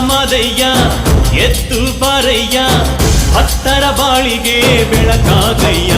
ಮದಯ್ಯ ಎತ್ತು ಬಾರಯ್ಯ ಹತ್ತರ ಬಾಳಿಗೆ ಬೆಳಕಾಗಯ್ಯ.